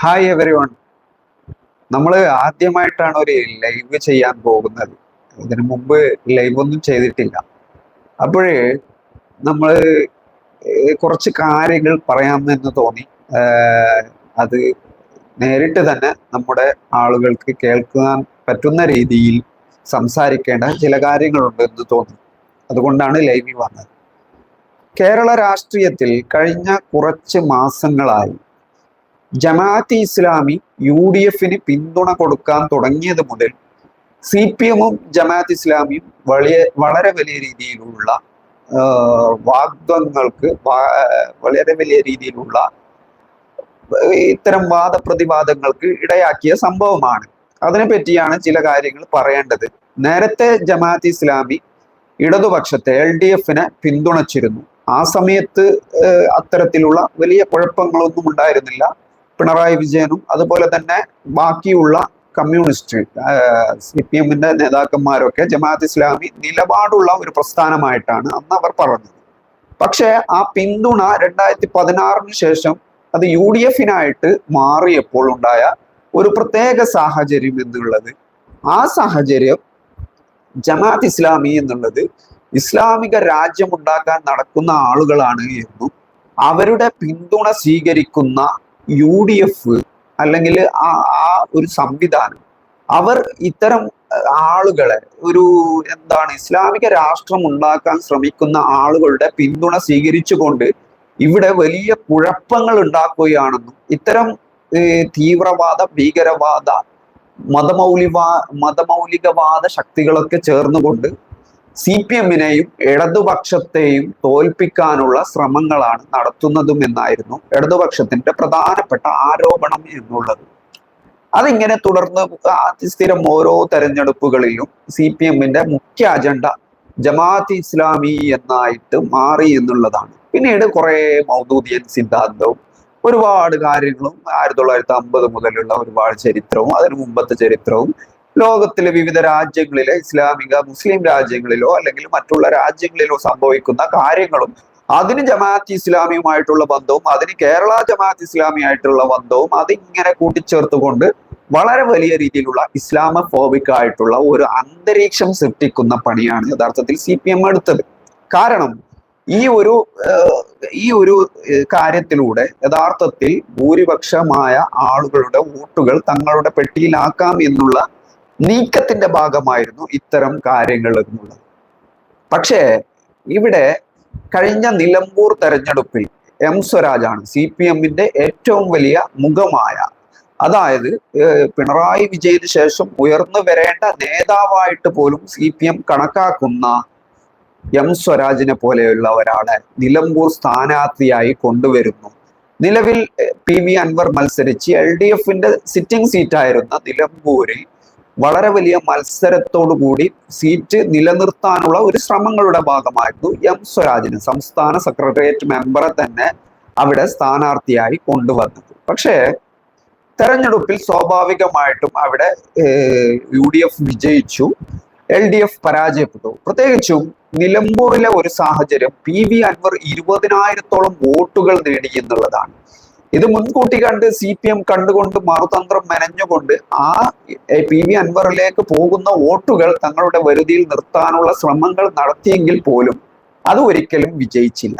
Hi every one നമ്മൾ ആദ്യമായിട്ടാണ് ഒരു ലൈവ് ചെയ്യാൻ പോകുന്നത്. ഇതിനു മുമ്പ് ലൈവ് ഒന്നും ചെയ്തിട്ടില്ല. അപ്പോഴേ നമ്മൾ കുറച്ച് കാര്യങ്ങൾ പറയാമെന്ന് തോന്നി. അത് നേരിട്ട് തന്നെ നമ്മുടെ ആളുകൾക്ക് കേൾക്കാൻ പറ്റുന്ന രീതിയിൽ സംസാരിക്കേണ്ട ചില കാര്യങ്ങളുണ്ട് എന്ന് തോന്നി. അതുകൊണ്ടാണ് ലൈവിൽ വന്നത്. കേരള രാഷ്ട്രീയത്തിൽ കഴിഞ്ഞ കുറച്ച് മാസങ്ങളായി ജമാഅത്ത് ഇസ്ലാമി യു ഡി എഫിന് പിന്തുണ കൊടുക്കാൻ തുടങ്ങിയത് മുതൽ സി പി എമ്മും ജമാഅത്ത് ഇസ്ലാമിയും വലിയ വളരെ വലിയ രീതിയിലുള്ള വാഗ്ദങ്ങൾക്ക് വളരെ വലിയ രീതിയിലുള്ള ഇത്തരം വാദപ്രതിവാദങ്ങൾക്ക് ഇടയാക്കിയ സംഭവമാണ്. അതിനെ പറ്റിയാണ് ചില കാര്യങ്ങൾ പറയേണ്ടത്. നേരത്തെ ജമാഅത്ത് ഇസ്ലാമി ഇടതുപക്ഷത്തെ എൽ ഡി എഫിനെ പിന്തുണച്ചിരുന്നു. ആ സമയത്ത് അത്തരത്തിലുള്ള വലിയ കുഴപ്പങ്ങളൊന്നും ഉണ്ടായിരുന്നില്ല. പിണറായി വിജയനും അതുപോലെ തന്നെ ബാക്കിയുള്ള കമ്മ്യൂണിസ്റ്റ് സി പി എമ്മിന്റെ നേതാക്കന്മാരൊക്കെ ജമാഅത്ത് ഇസ്ലാമി നിലപാടുള്ള ഒരു പ്രസ്ഥാനമായിട്ടാണ് അന്ന് അവർ പറഞ്ഞത്. പക്ഷേ ആ പിന്തുണ രണ്ടായിരത്തി പതിനാറിന് ശേഷം അത് യു ഡി എഫിനായിട്ട് മാറിയപ്പോൾ ഉണ്ടായ ഒരു പ്രത്യേക സാഹചര്യം എന്നുള്ളത് ആ സാഹചര്യം ജമാഅത്ത് ഇസ്ലാമി എന്നുള്ളത് ഇസ്ലാമിക രാജ്യം ഉണ്ടാക്കാൻ നടക്കുന്ന ആളുകളാണ് എന്നും അവരുടെ പിന്തുണ സ്വീകരിക്കുന്ന യു ഡി എഫ് അല്ലെങ്കിൽ ആ ആ ഒരു സംവിധാനം. അവർ ഇത്തരം ആളുകളെ ഒരു എന്താണ് ഇസ്ലാമിക രാഷ്ട്രം ഉണ്ടാക്കാൻ ശ്രമിക്കുന്ന ആളുകളുടെ പിന്തുണ സ്വീകരിച്ചുകൊണ്ട് ഇവിടെ വലിയ കുഴപ്പങ്ങൾ ഉണ്ടാക്കുകയാണെന്നും ഇത്തരം തീവ്രവാദ ഭീകരവാദ മതമൗലിവാ മതമൗലികവാദ ശക്തികളൊക്കെ ചേർന്നുകൊണ്ട് സി പി എമ്മിനെയും ഇടതുപക്ഷത്തെയും തോൽപ്പിക്കാനുള്ള ശ്രമങ്ങളാണ് നടത്തുന്നതും എന്നായിരുന്നു ഇടതുപക്ഷത്തിന്റെ പ്രധാനപ്പെട്ട ആരോപണം എന്നുള്ളത്. അതിങ്ങനെ തുടർന്ന് സ്ഥിരം ഓരോ തെരഞ്ഞെടുപ്പുകളിലും സി പി എമ്മിന്റെ മുഖ്യ അജണ്ട ജമാഅത്ത് ഇസ്ലാമി എന്നായിട്ട് മാറി എന്നുള്ളതാണ്. പിന്നീട് കുറെ മൗദൂദിയൻ സിദ്ധാന്തവും ഒരുപാട് കാര്യങ്ങളും ആയിരത്തി തൊള്ളായിരത്തി അമ്പത് മുതലുള്ള ഒരുപാട് ചരിത്രവും അതിനു മുമ്പത്തെ ചരിത്രവും ലോകത്തിലെ വിവിധ രാജ്യങ്ങളിലെ ഇസ്ലാമിക മുസ്ലിം രാജ്യങ്ങളിലോ അല്ലെങ്കിൽ മറ്റുള്ള രാജ്യങ്ങളിലോ സംഭവിക്കുന്ന കാര്യങ്ങളും അതിന് ജമാഅത്ത് ഇസ്ലാമിയുമായിട്ടുള്ള ബന്ധവും അതിന് കേരള ജമാഅത്ത് ഇസ്ലാമിയായിട്ടുള്ള ബന്ധവും അതിങ്ങനെ കൂട്ടിച്ചേർത്തുകൊണ്ട് വളരെ വലിയ രീതിയിലുള്ള ഇസ്ലാമഫോബിക് ആയിട്ടുള്ള ഒരു അന്തരീക്ഷം സൃഷ്ടിക്കുന്ന പണിയാണ് യഥാർത്ഥത്തിൽ സി പി എം എടുത്തത്. കാരണം ഈ ഒരു ഈ ഒരു കാര്യത്തിലൂടെ യഥാർത്ഥത്തിൽ ഭൂരിപക്ഷമായ ആളുകളുടെ വോട്ടുകൾ തങ്ങളുടെ പെട്ടിയിലാക്കാം എന്നുള്ള നീക്കത്തിന്റെ ഭാഗമായിരുന്നു ഇത്തരം കാര്യങ്ങൾ എന്നുള്ളത് പക്ഷേ ഇവിടെ കഴിഞ്ഞ നിലമ്പൂർ തെരഞ്ഞെടുപ്പിൽ എം സ്വരാജാണ് സി പി എമ്മിന്റെ ഏറ്റവും വലിയ മുഖമായ. അതായത് പിണറായി വിജയന് ശേഷം ഉയർന്നു വരേണ്ട നേതാവായിട്ട് പോലും സി പി എം കണക്കാക്കുന്ന എം സ്വരാജിനെ പോലെയുള്ള ഒരാളെ നിലമ്പൂർ സ്ഥാനാർത്ഥിയായി കൊണ്ടുവരുന്നു. നിലവിൽ പി വി അൻവർ മത്സരിച്ച് എൽ ഡി എഫിന്റെ സിറ്റിംഗ് സീറ്റായിരുന്ന നിലമ്പൂരിൽ വളരെ വലിയ മത്സരത്തോടു കൂടി സീറ്റ് നിലനിർത്താനുള്ള ഒരു ശ്രമങ്ങളുടെ ഭാഗമായിരുന്നു എം സ്വരാജിന് സംസ്ഥാന സെക്രട്ടേറിയറ്റ് മെമ്പറെ തന്നെ അവിടെ സ്ഥാനാർത്ഥിയായി കൊണ്ടുവന്നത്. പക്ഷേ തെരഞ്ഞെടുപ്പിൽ സ്വാഭാവികമായിട്ടും അവിടെ യു ഡി എഫ് വിജയിച്ചു എൽ ഡി എഫ് പരാജയപ്പെട്ടു. പ്രത്യേകിച്ചും നിലമ്പൂരിലെ ഒരു സാഹചര്യം പി വി അൻവർ ഇരുപതിനായിരത്തോളം വോട്ടുകൾ നേടി എന്നുള്ളതാണ്. ഇത് മുൻകൂട്ടി കണ്ട് സി പി എം കണ്ടുകൊണ്ട് മറുതന്ത്രം മെനഞ്ഞുകൊണ്ട് ആ പി വി അൻവറിലേക്ക് പോകുന്ന വോട്ടുകൾ തങ്ങളുടെ വരുതിയിൽ നിർത്താനുള്ള ശ്രമങ്ങൾ നടത്തിയെങ്കിൽ പോലും അത് ഒരിക്കലും വിജയിച്ചില്ല.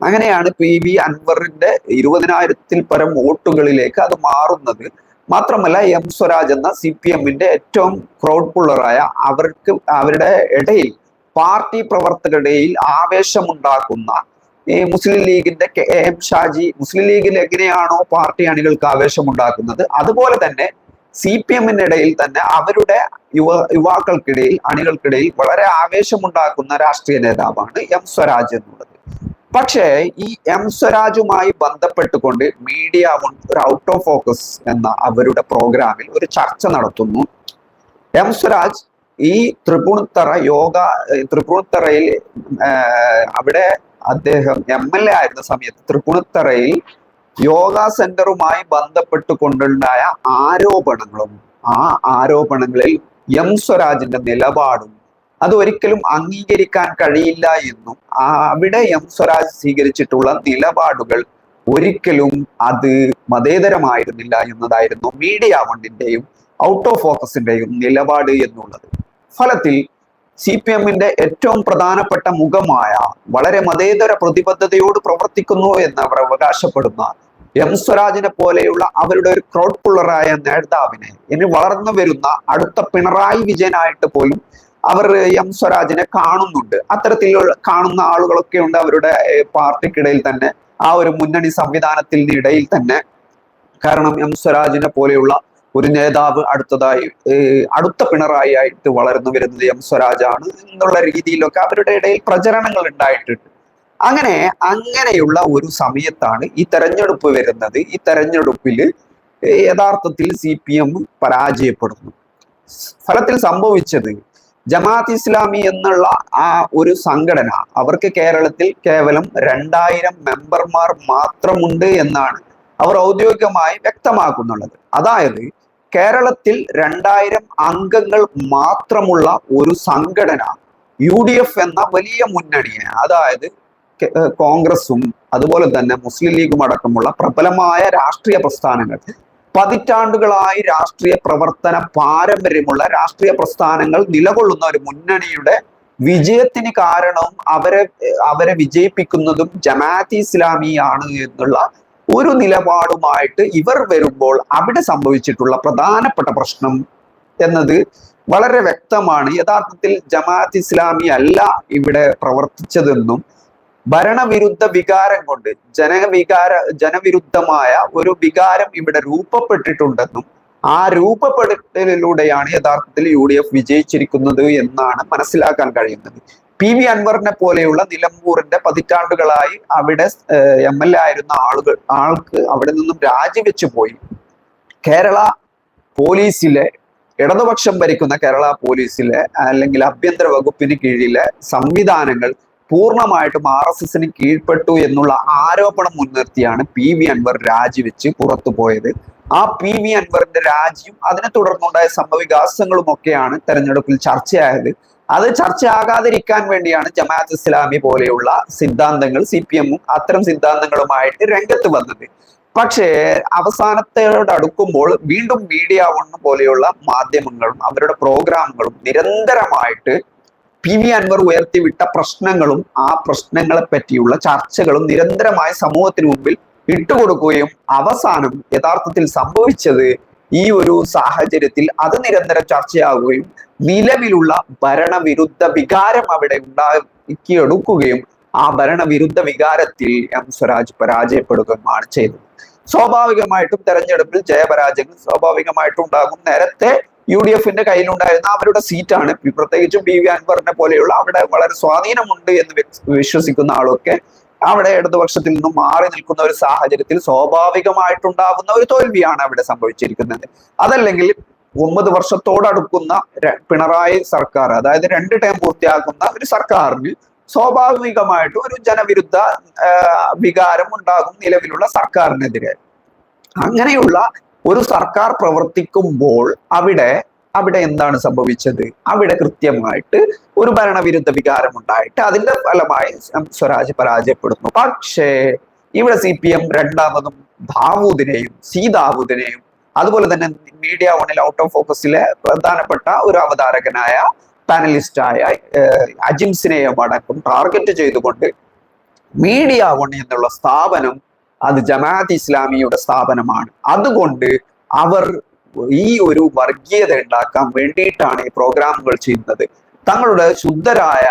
അങ്ങനെയാണ് പി വി അൻവറിന്റെ ഇരുപതിനായിരത്തിൽ പരം വോട്ടുകളിലേക്ക് അത് മാറുന്നത്. മാത്രമല്ല എം സ്വരാജ് എന്ന സി പി എമ്മിന്റെ ഏറ്റവും ക്രൗഡ് പുള്ളറായ അവർക്ക് അവരുടെ ഇടയിൽ പാർട്ടി പ്രവർത്തകരുടെ ഇടയിൽ ആവേശമുണ്ടാക്കുന്ന ഈ മുസ്ലിം ലീഗിന്റെ കെ എം ഷാജി മുസ്ലിം ലീഗിൽ എങ്ങനെയാണോ പാർട്ടി അണികൾക്ക് ആവേശമുണ്ടാക്കുന്നത്? അതുപോലെ തന്നെ സി പി എമ്മിനിടയിൽ തന്നെ അവരുടെ യുവ യുവാക്കൾക്കിടയിൽ അണികൾക്കിടയിൽ വളരെ ആവേശമുണ്ടാക്കുന്ന രാഷ്ട്രീയ നേതാവാണ് എം സ്വരാജ് എന്നുള്ളത്. പക്ഷേ ഈ എം സ്വരാജുമായി ബന്ധപ്പെട്ടുകൊണ്ട് മീഡിയ ഒരു ഔട്ട് ഓഫ് ഫോക്കസ് എന്ന അവരുടെ പ്രോഗ്രാമിൽ ഒരു ചർച്ച നടത്തുന്നു. എം സ്വരാജ് ഈ തൃപ്പൂണിത്തറ യോഗ ത്രിപുണിത്തറയിൽ അവിടെ അദ്ദേഹം എം എൽ എ ആയിരുന്ന സമയത്ത് തൃപ്പൂണിത്തറയിൽ യോഗ സെന്ററുമായി ബന്ധപ്പെട്ടുകൊണ്ടുണ്ടായ ആരോപണങ്ങളും ആ ആരോപണങ്ങളിൽ എം സ്വരാജിന്റെ നിലപാടും അത് ഒരിക്കലും അംഗീകരിക്കാൻ കഴിയില്ല എന്നും അവിടെ എം സ്വരാജ് സ്വീകരിച്ചിട്ടുള്ള നിലപാടുകൾ ഒരിക്കലും അത് മതേതരമായിരുന്നില്ല എന്നതായിരുന്നു മീഡിയ വണ്ടിന്റെയും ഔട്ട് ഓഫ് ഫോക്കസിന്റെയും നിലപാട് എന്നുള്ളത്. ഫലത്തിൽ സി പി എമ്മിന്റെ ഏറ്റവും പ്രധാനപ്പെട്ട മുഖമായ വളരെ മതേതര പ്രതിബദ്ധതയോട് പ്രവർത്തിക്കുന്നു എന്ന് അവർ അവകാശപ്പെടുന്ന എം സ്വരാജിനെ പോലെയുള്ള അവരുടെ ഒരു ക്രൗഡ് പുള്ളറായ നേതാവിനെ ഇനി വളർന്നു വരുന്ന അടുത്ത പിണറായി വിജയനായിട്ട് പോലും അവർ എം സ്വരാജിനെ കാണുന്നുണ്ട്. അത്തരത്തിലുള്ള കാണുന്ന ആളുകളൊക്കെ ഉണ്ട് അവരുടെ പാർട്ടിക്കിടയിൽ തന്നെ. ആ ഒരു മുന്നണി സംവിധാനത്തിന് ഇടയിൽ തന്നെ. കാരണം എം സ്വരാജിനെ പോലെയുള്ള ഒരു നേതാവ് അടുത്തതായി അടുത്ത പിണറായി ആയിട്ട് വളർന്നു വരുന്നത് എം സ്വരാജാണ് എന്നുള്ള രീതിയിലൊക്കെ അവരുടെ ഇടയിൽ പ്രചരണങ്ങൾ ഉണ്ടായിട്ടുണ്ട്. അങ്ങനെ അങ്ങനെയുള്ള ഒരു സമയത്താണ് ഈ തെരഞ്ഞെടുപ്പ് വരുന്നത്. ഈ തെരഞ്ഞെടുപ്പിൽ യഥാർത്ഥത്തിൽ സി പി എം പരാജയപ്പെടുന്നു. ഫലത്തിൽ സംഭവിച്ചത് ജമാഅത്ത് ഇസ്ലാമി എന്നുള്ള ആ ഒരു സംഘടന അവർക്ക് കേരളത്തിൽ കേവലം രണ്ടായിരം മെമ്പർമാർ മാത്രമുണ്ട് എന്നാണ് അവർ ഔദ്യോഗികമായി വ്യക്തമാക്കുന്നുള്ളത്. അതായത് കേരളത്തിൽ രണ്ടായിരം അംഗങ്ങൾ മാത്രമുള്ള ഒരു സംഘടന യു ഡി എഫ് എന്ന വലിയ മുന്നണിയെ അതായത് കോൺഗ്രസും അതുപോലെ തന്നെ മുസ്ലിം ലീഗും അടക്കമുള്ള പ്രബലമായ രാഷ്ട്രീയ പ്രസ്ഥാനങ്ങൾ. പതിറ്റാണ്ടുകളായി രാഷ്ട്രീയ പ്രവർത്തന പാരമ്പര്യമുള്ള രാഷ്ട്രീയ പ്രസ്ഥാനങ്ങൾ നിലകൊള്ളുന്ന ഒരു മുന്നണിയുടെ വിജയത്തിന് കാരണവും അവരെ അവരെ വിജയിപ്പിക്കുന്നതും ജമാഅത്ത് ഇസ്ലാമിയാണ് എന്നുള്ള ഒരു നിലപാടുമായിട്ട് ഇവർ വരുമ്പോൾ അവിടെ സംഭവിച്ചിട്ടുള്ള പ്രധാനപ്പെട്ട പ്രശ്നം എന്നത് വളരെ വ്യക്തമാണ്. യഥാർത്ഥത്തിൽ ജമാഅത്ത് ഇസ്ലാമി അല്ല ഇവിടെ പ്രവർത്തിച്ചതെന്നും ഭരണവിരുദ്ധ വികാരം കൊണ്ട് ജനവികാര ജനവിരുദ്ധമായ ഒരു വികാരം ഇവിടെ രൂപപ്പെട്ടിട്ടുണ്ടെന്നും ആ രൂപപ്പെടുത്തലിലൂടെയാണ് യഥാർത്ഥത്തിൽ യു ഡി എഫ് വിജയിച്ചിരിക്കുന്നത് എന്നാണ് മനസ്സിലാക്കാൻ കഴിയുന്നത്. പി വി അൻവറിനെ പോലെയുള്ള നിലമ്പൂരിന്റെ പതിറ്റാണ്ടുകളായി അവിടെ എം എൽ എ ആയിരുന്ന ആളുകൾ ആൾക്ക് അവിടെ നിന്നും രാജിവെച്ചു പോയി. കേരള പോലീസിലെ ഇടതുപക്ഷം ഭരിക്കുന്ന കേരള പോലീസിലെ അല്ലെങ്കിൽ ആഭ്യന്തര വകുപ്പിന് കീഴിലെ സംവിധാനങ്ങൾ പൂർണമായിട്ടും ആർ എസ് എസിന് കീഴ്പ്പെട്ടു എന്നുള്ള ആരോപണം മുൻനിർത്തിയാണ് പി വി അൻവർ രാജിവെച്ച് പുറത്തു പോയത്. ആ പി വി അൻവറിന്റെ രാജിയും അതിനെ തുടർന്നുണ്ടായ സംഭവവികാസങ്ങളും ഒക്കെയാണ് തെരഞ്ഞെടുപ്പിൽ ചർച്ചയായത്. അത് ചർച്ചയാകാതിരിക്കാൻ വേണ്ടിയാണ് ജമാഅത്ത് ഇസ്ലാമി പോലെയുള്ള സിദ്ധാന്തങ്ങൾ സി പി എമ്മും അത്തരം സിദ്ധാന്തങ്ങളുമായിട്ട് രംഗത്ത് വന്നത്. പക്ഷേ അവസാനത്തോട് അടുക്കുമ്പോൾ വീണ്ടും മീഡിയ വൺ പോലെയുള്ള മാധ്യമങ്ങളും അവരുടെ പ്രോഗ്രാമുകളും നിരന്തരമായിട്ട് പി വി അൻവർ ഉയർത്തിവിട്ട പ്രശ്നങ്ങളും ആ പ്രശ്നങ്ങളെ പറ്റിയുള്ള ചർച്ചകളും നിരന്തരമായി സമൂഹത്തിന് മുമ്പിൽ ഇട്ടുകൊടുക്കുകയും അവസാനം യഥാർത്ഥത്തിൽ സംഭവിച്ചത് ഈ ഒരു സാഹചര്യത്തിൽ അത് നിരന്തരം ചർച്ചയാവുകയും നിലവിലുള്ള ഭരണവിരുദ്ധ വികാരം അവിടെ ഉണ്ടാക്കിയെടുക്കുകയും ആ ഭരണവിരുദ്ധ വികാരത്തിൽ എം സ്വരാജ് പരാജയപ്പെടുകയുമാണ് ചെയ്തത്. സ്വാഭാവികമായിട്ടും തെരഞ്ഞെടുപ്പിൽ ജയപരാജയങ്ങൾ സ്വാഭാവികമായിട്ടും ഉണ്ടാകും. നേരത്തെ യു ഡി എഫിന്റെ കയ്യിലുണ്ടായിരുന്ന അവരുടെ സീറ്റാണ്. പ്രത്യേകിച്ചും പി വി അൻവറിനെ പോലെയുള്ള അവിടെ വളരെ സ്വാധീനമുണ്ട് എന്ന് വിശ്വസിക്കുന്ന ആളൊക്കെ അവിടെ ഇടതുപക്ഷത്തിൽ നിന്നും മാറി നിൽക്കുന്ന ഒരു സാഹചര്യത്തിൽ സ്വാഭാവികമായിട്ടുണ്ടാകുന്ന ഒരു തോൽവിയാണ് അവിടെ സംഭവിച്ചിരിക്കുന്നത്. അതല്ലെങ്കിൽ ഒമ്പത് വർഷത്തോടടുക്കുന്ന പിണറായി സർക്കാർ അതായത് രണ്ട് ടൈം പൂർത്തിയാക്കുന്ന ഒരു സർക്കാരിന് സ്വാഭാവികമായിട്ടും ഒരു ജനവിരുദ്ധ വികാരം ഉണ്ടാകും നിലവിലുള്ള സർക്കാരിനെതിരെ. അങ്ങനെയുള്ള ഒരു സർക്കാർ പ്രവർത്തിക്കുമ്പോൾ അവിടെ അവിടെ എന്താണ് സംഭവിച്ചത്? അവിടെ കൃത്യമായിട്ട് ഒരു ഭരണവിരുദ്ധ വികാരം ഉണ്ടായിട്ട് അതിന്റെ ഫലമായി സ്വരാജ് പരാജയപ്പെടുന്നു. പക്ഷേ ഇവിടെ സി പി എം രണ്ടാമതും ദാവൂദിനെയും സി ദാവൂദിനെയും അതുപോലെ തന്നെ മീഡിയ വണിൽ ഔട്ട് ഓഫ് ഫോക്കസിലെ പ്രധാനപ്പെട്ട ഒരു അവതാരകനായ പാനലിസ്റ്റായ അജിംസിനെയും അടക്കം ടാർഗറ്റ് ചെയ്തുകൊണ്ട് മീഡിയ വൺ എന്നുള്ള സ്ഥാപനം അത് ജമാഅത്ത് ഇസ്ലാമിയുടെ സ്ഥാപനമാണ്. അതുകൊണ്ട് അവർ ഈ ഒരു വർഗീയത ഉണ്ടാക്കാൻ വേണ്ടിയിട്ടാണ് ഈ പ്രോഗ്രാമുകൾ ചെയ്യുന്നത്. തങ്ങളുടെ ശുദ്ധരായ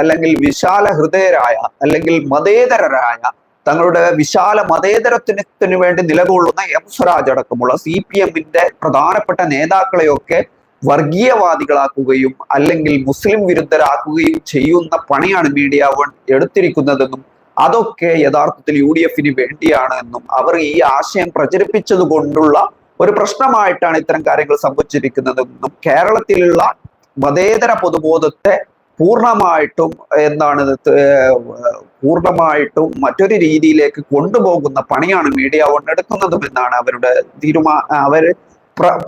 അല്ലെങ്കിൽ വിശാല ഹൃദയരായ അല്ലെങ്കിൽ മതേതരരായ തങ്ങളുടെ വിശാല മതേതരത്തിന് വേണ്ടി നിലകൊള്ളുന്ന എം സ്വരാജ് അടക്കമുള്ള സി പി എമ്മിന്റെ പ്രധാനപ്പെട്ട നേതാക്കളെയൊക്കെ വർഗീയവാദികളാക്കുകയും അല്ലെങ്കിൽ മുസ്ലിം വിരുദ്ധരാക്കുകയും ചെയ്യുന്ന പണിയാണ് മീഡിയ വൺ എടുത്തിരിക്കുന്നതെന്നും അതൊക്കെ യഥാർത്ഥത്തിൽ യു ഡി എഫിന് വേണ്ടിയാണ് എന്നും അവർ ഈ ആശയം പ്രചരിപ്പിച്ചത് കൊണ്ടുള്ള ഒരു പ്രശ്നമായിട്ടാണ് ഇത്തരം കാര്യങ്ങൾ സംഭവിച്ചിരിക്കുന്നതെന്നും കേരളത്തിലുള്ള മതേതര പൊതുബോധത്തെ പൂർണമായിട്ടും എന്താണ് പൂർണമായിട്ടും മറ്റൊരു രീതിയിലേക്ക് കൊണ്ടുപോകുന്ന പണിയാണ് മീഡിയ വൺ എടുക്കുന്നതും എന്നാണ് അവരുടെ തീരുമാ അവർ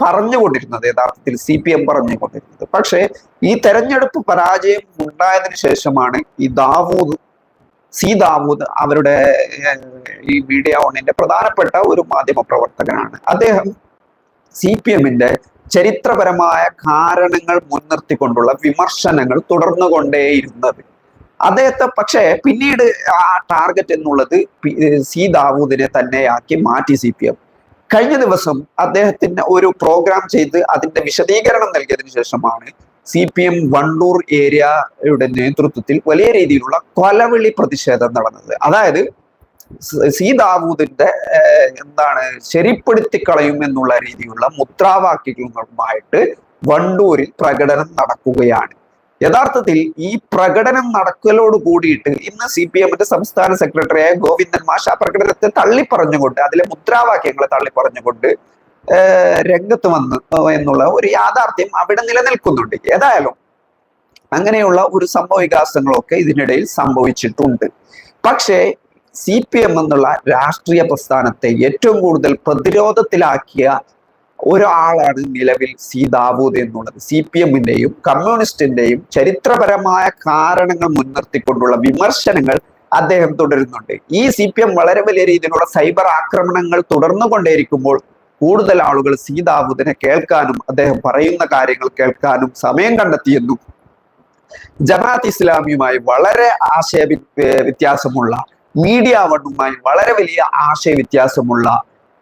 പറഞ്ഞുകൊണ്ടിരുന്നത് യഥാർത്ഥത്തിൽ സി പി എം പറഞ്ഞുകൊണ്ടിരുന്നത്. പക്ഷേ ഈ തെരഞ്ഞെടുപ്പ് പരാജയം ഉണ്ടായതിനു ശേഷമാണ് ഈ ദാവൂദ് സി ദാവൂദ് അവരുടെ ഈ മീഡിയ ഓണിന്റെ പ്രധാനപ്പെട്ട ഒരു മാധ്യമ പ്രവർത്തകനാണ് അദ്ദേഹം സി പി എമ്മിന്റെ ചരിത്രപരമായ കാരണങ്ങൾ മുൻനിർത്തിക്കൊണ്ടുള്ള വിമർശനങ്ങൾ തുടർന്നുകൊണ്ടേയിരുന്നത്. അദ്ദേഹത്തെ പക്ഷേ പിന്നീട് ആ ടാർഗറ്റ് എന്നുള്ളത് സി ദാവൂദിനെ തന്നെയാക്കി മാറ്റി സി പി എം. കഴിഞ്ഞ ദിവസം അദ്ദേഹത്തിന് ഒരു പ്രോഗ്രാം ചെയ്ത് അതിന്റെ വിശദീകരണം നൽകിയതിനു ശേഷമാണ് സി പി എം വണ്ടൂർ ഏരിയയുടെ നേതൃത്വത്തിൽ വലിയ രീതിയിലുള്ള കൊലവിളി പ്രതിഷേധം നടന്നത്. അതായത് സ- സി ദാവൂദിന്റെ എന്താണ് ശരിപ്പെടുത്തി കളയും എന്നുള്ള രീതിയിലുള്ള മുദ്രാവാക്യങ്ങളുമായിട്ട് വണ്ടൂരിൽ പ്രകടനം നടക്കുകയാണ്. യഥാർത്ഥത്തിൽ ഈ പ്രകടനം നടക്കലോട് കൂടിയിട്ട് ഇന്ന് സി പി എമ്മിന്റെ സംസ്ഥാന സെക്രട്ടറിയായ ഗോവിന്ദൻ മാഷ് ആ പ്രകടനത്തെ തള്ളിപ്പറഞ്ഞുകൊണ്ട് അതിലെ മുദ്രാവാക്യങ്ങളെ തള്ളിപ്പറഞ്ഞുകൊണ്ട് രംഗത്ത് വന്ന് എന്നുള്ള ഒരു യാഥാർത്ഥ്യം അവിടെ നിലനിൽക്കുന്നുണ്ട്. ഏതായാലും അങ്ങനെയുള്ള ഒരു സംഭവ വികാസങ്ങളൊക്കെ ഇതിനിടയിൽ സംഭവിച്ചിട്ടുണ്ട്. പക്ഷേ സി പി എം എന്നുള്ള രാഷ്ട്രീയ പ്രസ്ഥാനത്തെ ഏറ്റവും കൂടുതൽ പ്രതിരോധത്തിലാക്കിയ ഒരാളാണ് നിലവിൽ സി ദാവൂദ് എന്നുള്ളത്. സി പി എമ്മിന്റെയും കമ്മ്യൂണിസ്റ്റിന്റെയും ചരിത്രപരമായ കാരണങ്ങൾ മുൻനിർത്തിക്കൊണ്ടുള്ള വിമർശനങ്ങൾ അദ്ദേഹം തുടരുന്നുണ്ട്. ഈ സി പി എം വളരെ വലിയ രീതിയിലുള്ള സൈബർ ആക്രമണങ്ങൾ തുടർന്നു തുടർന്നുകൊണ്ടേയിരിക്കുമ്പോൾ കൂടുതൽ ആളുകൾ സി ദാവൂദിനെ കേൾക്കാനും അദ്ദേഹം പറയുന്ന കാര്യങ്ങൾ കേൾക്കാനും സമയം കണ്ടെത്തിയെന്നും ജമാഅത്ത് ഇസ്ലാമിയുമായി വളരെ ആശയ വ്യത്യാസമുള്ള മീഡിയ വണ്ണുമായി വളരെ വലിയ ആശയ വ്യത്യാസമുള്ള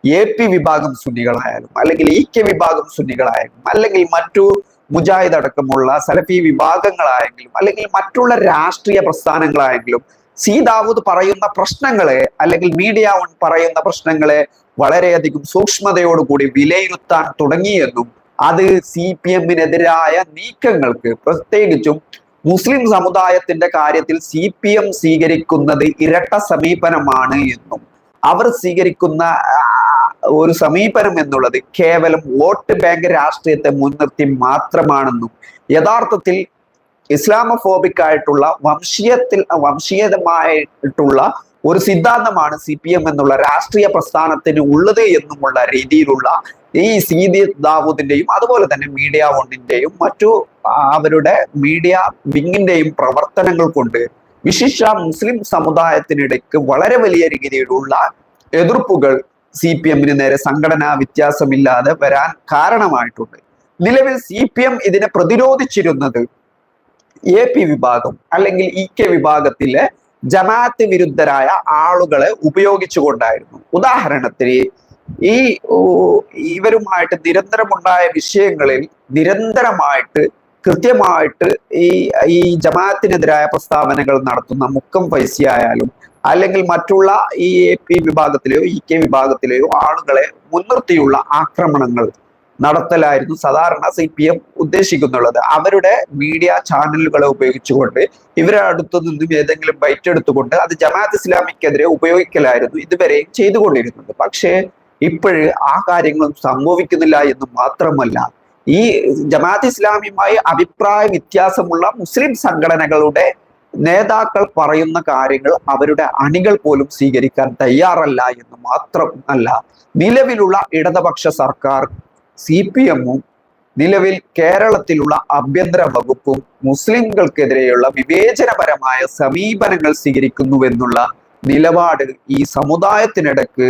എ പി വിഭാഗം സുന്നികളായാലും അല്ലെങ്കിൽ ഇ കെ വിഭാഗം സുന്നികളായാലും അല്ലെങ്കിൽ മറ്റു മുജാഹിദ് അടക്കമുള്ള സലഫി വിഭാഗങ്ങളായെങ്കിലും അല്ലെങ്കിൽ മറ്റുള്ള രാഷ്ട്രീയ പ്രസ്ഥാനങ്ങളായെങ്കിലും സി ദാവൂദ് പറയുന്ന പ്രശ്നങ്ങളെ അല്ലെങ്കിൽ മീഡിയ വൺ പറയുന്ന പ്രശ്നങ്ങളെ വളരെയധികം സൂക്ഷ്മതയോടുകൂടി വിലയിരുത്താൻ തുടങ്ങിയെന്നും അത് സി പി എമ്മിനെതിരായ നീക്കങ്ങൾക്ക് പ്രത്യേകിച്ചും മുസ്ലിം സമുദായത്തിന്റെ കാര്യത്തിൽ സി പി എം സ്വീകരിക്കുന്നത് ഇരട്ട സമീപനമാണ് എന്നും അവർ സ്വീകരിക്കുന്ന ഒരു സമീപനം എന്നുള്ളത് കേവലം വോട്ട് ബാങ്ക് രാഷ്ട്രീയത്തെ മുൻനിർത്തി മാത്രമാണെന്നും യഥാർത്ഥത്തിൽ ഇസ്ലാമഫോബിക് ആയിട്ടുള്ള വംശീയത്തിൽ വംശീയമായിട്ടുള്ള ഒരു സിദ്ധാന്തമാണ് സി പി എം എന്നുള്ള രാഷ്ട്രീയ പ്രസ്ഥാനത്തിന് ഉള്ളത് എന്നുമുള്ള രീതിയിലുള്ള ഈ സീതി ദാവൂദിന്റെയും അതുപോലെ തന്നെ മീഡിയ വണ്ണിന്റെയും മറ്റു അവരുടെ മീഡിയ വിങ്ങിന്റെയും പ്രവർത്തനങ്ങൾ കൊണ്ട് വിശിഷ്ട മുസ്ലിം സമുദായത്തിനിടയ്ക്ക് വളരെ വലിയ രീതിയിലുള്ള എതിർപ്പുകൾ സി പി എമ്മിന് നേരെ സംഘടനാ വ്യത്യാസമില്ലാതെ വരാൻ കാരണമായിട്ടുണ്ട്. നിലവിൽ സി പി എം ഇതിനെ പ്രതിരോധിച്ചിരുന്നത് എ പി വിഭാഗം അല്ലെങ്കിൽ ഇ കെ വിഭാഗത്തിലെ ജമാഅത്ത് വിരുദ്ധരായ ആളുകളെ ഉപയോഗിച്ചുകൊണ്ടായിരുന്നു. ഉദാഹരണത്തിന് ഈ ഇവരുമായിട്ട് നിരന്തരമുണ്ടായ വിഷയങ്ങളിൽ നിരന്തരമായിട്ട് കൃത്യമായിട്ട് ഈ ഈ ജമാഅത്തിനെതിരായ പ്രസ്താവനകൾ നടത്തുന്ന മുക്കം പൈസ ആയാലും അല്ലെങ്കിൽ മറ്റുള്ള ഈ എ പി വിഭാഗത്തിലെയോ ഇ കെ വിഭാഗത്തിലെയോ ആളുകളെ മുൻനിർത്തിയുള്ള ആക്രമണങ്ങൾ നടത്തലായിരുന്നു സാധാരണ സി പി എം ഉദ്ദേശിക്കുന്നുള്ളത്. അവരുടെ മീഡിയ ചാനലുകളെ ഉപയോഗിച്ചുകൊണ്ട് ഇവരെ അടുത്തു നിന്നും ഏതെങ്കിലും ബൈറ്റ് എടുത്തുകൊണ്ട് അത് ജമാഅത്ത് ഇസ്ലാമിക്കെതിരെ ഉപയോഗിക്കലായിരുന്നു ഇതുവരെയും ചെയ്തുകൊണ്ടിരുന്നത്. പക്ഷേ ഇപ്പോഴ് ആ കാര്യങ്ങളും സംഭവിക്കുന്നില്ല എന്ന് മാത്രമല്ല ഈ ജമാഅത്ത് ഇസ്ലാമിയുമായി അഭിപ്രായ വ്യത്യാസമുള്ള മുസ്ലിം സംഘടനകളുടെ നേതാക്കൾ പറയുന്ന കാര്യങ്ങൾ അവരുടെ അണികൾ പോലും സ്വീകരിക്കാൻ തയ്യാറല്ല എന്ന് മാത്രമല്ല നിലവിലുള്ള ഇടതുപക്ഷ സർക്കാർ സി പി എമ്മും നിലവിൽ കേരളത്തിലുള്ള ആഭ്യന്തര വകുപ്പും മുസ്ലിംകൾക്കെതിരെയുള്ള വിവേചനപരമായ സമീപനങ്ങൾ സ്വീകരിക്കുന്നുവെന്നുള്ള നിലപാട് ഈ സമുദായത്തിനിടക്ക്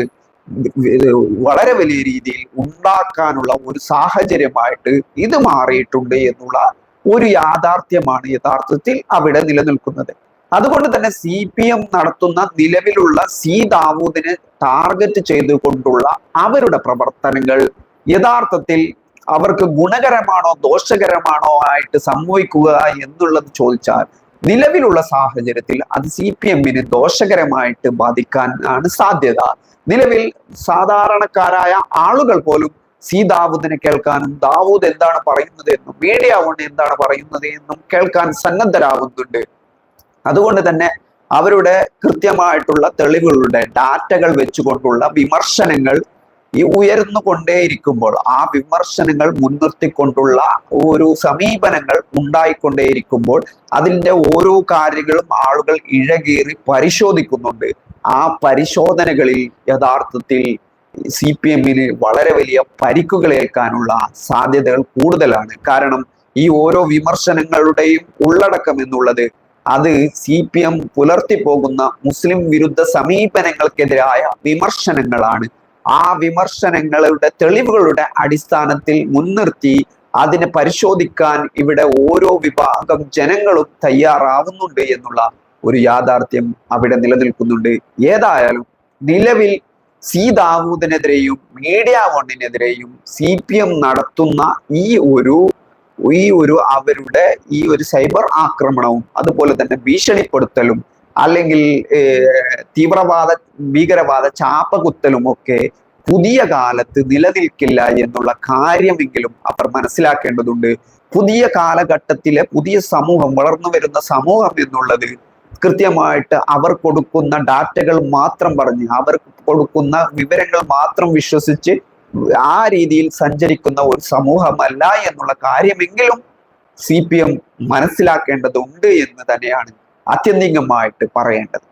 വളരെ വലിയ രീതിയിൽ ഉണ്ടാക്കാനുള്ള ഒരു സാഹചര്യമായിട്ട് ഇത് മാറിയിട്ടുണ്ട് എന്നുള്ള ഒരു യാഥാർത്ഥ്യമാണ് യഥാർത്ഥത്തിൽ അവിടെ നിലനിൽക്കുന്നത്. അതുകൊണ്ട് തന്നെ സി പി എം നടത്തുന്ന നിലവിലുള്ള സി ദാവൂദിനെ ടാർഗറ്റ് ചെയ്തുകൊണ്ടുള്ള അവരുടെ പ്രവർത്തനങ്ങൾ യഥാർത്ഥത്തിൽ അവർക്ക് ഗുണകരമാണോ ദോഷകരമാണോ ആയിട്ട് സംഭവിക്കുക എന്നുള്ളത് ചോദിച്ചാൽ നിലവിലുള്ള സാഹചര്യത്തിൽ അത് സി പി എമ്മിന് ദോഷകരമായിട്ട് ബാധിക്കാൻ ആണ് സാധ്യത. നിലവിൽ സാധാരണക്കാരായ ആളുകൾ പോലും സി ദാവൂദിനെ കേൾക്കാനും ദാവൂദ് എന്താണ് പറയുന്നത് എന്നും മീഡിയ കൊണ്ട് എന്താണ് പറയുന്നത് എന്നും കേൾക്കാൻ സന്നദ്ധരാകുന്നുണ്ട്. അതുകൊണ്ട് തന്നെ അവരുടെ കൃത്യമായിട്ടുള്ള തെളിവുകളുടെ ഡാറ്റകൾ വെച്ചുകൊണ്ടുള്ള വിമർശനങ്ങൾ ഈ ഉയർന്നു കൊണ്ടേയിരിക്കുമ്പോൾ ആ വിമർശനങ്ങൾ മുൻനിർത്തിക്കൊണ്ടുള്ള ഒരു സമീപനങ്ങൾ ഉണ്ടായിക്കൊണ്ടേയിരിക്കുമ്പോൾ അതിന്റെ ഓരോ കാര്യങ്ങളും ആളുകൾ ഇഴകേറി പരിശോധിക്കുന്നുണ്ട്. ആ പരിശോധനകളിൽ യഥാർത്ഥത്തിൽ സി പി എമ്മിന് വളരെ വലിയ പരിക്കുകളേൽക്കാനുള്ള സാധ്യതകൾ കൂടുതലാണ്. കാരണം ഈ ഓരോ വിമർശനങ്ങളുടെയും ഉള്ളടക്കം എന്നുള്ളത് അത് സി പി എം പുലർത്തി പോകുന്ന മുസ്ലിം വിരുദ്ധ സമീപനങ്ങൾക്കെതിരായ വിമർശനങ്ങളാണ്. ആ വിമർശനങ്ങളുടെ തെളിവുകളുടെ അടിസ്ഥാനത്തിൽ മുൻനിർത്തി അതിനെ പരിശോധിക്കാൻ ഇവിടെ ഓരോ വിഭാഗം ജനങ്ങളും തയ്യാറാവുന്നുണ്ട് എന്നുള്ള ഒരു യാഥാർത്ഥ്യം അവിടെ നിലനിൽക്കുന്നുണ്ട്. ഏതായാലും നിലവിൽ സി ദാവൂദിനെതിരെയും മീഡിയ വണ്ണിനെതിരെയും സി പി എം നടത്തുന്ന ഈ ഒരു ഈ ഒരു അവരുടെ ഈ ഒരു സൈബർ ആക്രമണവും അതുപോലെ തന്നെ ഭീഷണിപ്പെടുത്തലും അല്ലെങ്കിൽ തീവ്രവാദ ഭീകരവാദ ചാപ്പകുത്തലും ഒക്കെ പുതിയ കാലത്ത് നിലനിൽക്കില്ല എന്നുള്ള കാര്യമെങ്കിലും അവർ മനസ്സിലാക്കേണ്ടതുണ്ട്. പുതിയ കാലഘട്ടത്തിലെ പുതിയ സമൂഹം വളർന്നു വരുന്ന സമൂഹം എന്നുള്ളത് കൃത്യമായിട്ട് അവർ കൊടുക്കുന്ന ഡാറ്റകൾ മാത്രം പറഞ്ഞ് അവർ കൊടുക്കുന്ന വിവരങ്ങൾ മാത്രം വിശ്വസിച്ച് ആ രീതിയിൽ സഞ്ചരിക്കുന്ന ഒരു സമൂഹമല്ല എന്നുള്ള കാര്യമെങ്കിലും സി പി എം മനസ്സിലാക്കേണ്ടതുണ്ട് എന്ന് തന്നെയാണ് ആത്യന്തികമായിട്ട് പറയേണ്ടത്.